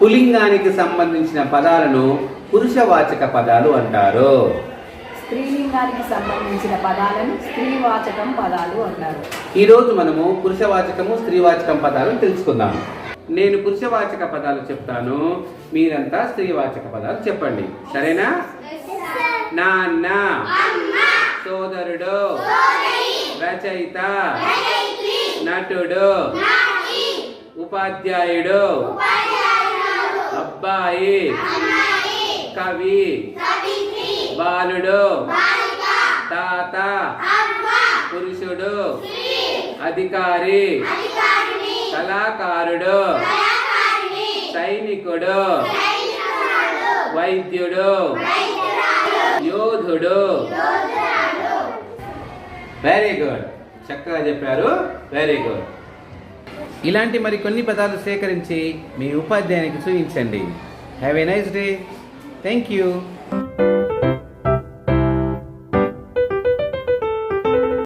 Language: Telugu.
పులింగానికి సంబంధించిన పదాలను పురుషవాచక పదాలు అంటారు. స్త్రీలింగానికి సంబంధించిన పదాలను స్త్రీవాచకం పదాలు అంటారు. ఈరోజు మనము పురుషవాచకము స్త్రీవాచకం పదాలు తెలుసుకుందాము నేను పురుషవాచక పదాలు చెప్తాను మీరంతా స్త్రీవాచక పదాలు చెప్పండి. సరేనా? నాన్న సోదరుడు రచయిత నటుడు ఉపాధ్యాయుడు అబ్బాయి. కవి. బాలుడు. తాత. పురుషుడు. అధికారి. కళాకారుడు. సైనికుడు. వైద్యుడు. యోధుడు. వెరీ గుడ్ చక్కగా చెప్పారు. వెరీ గుడ్ ఇలాంటి మరి కొన్ని పదాలు సేకరించి మీ ఉపాధ్యాయునికి చూపించండి. Have a nice day thank you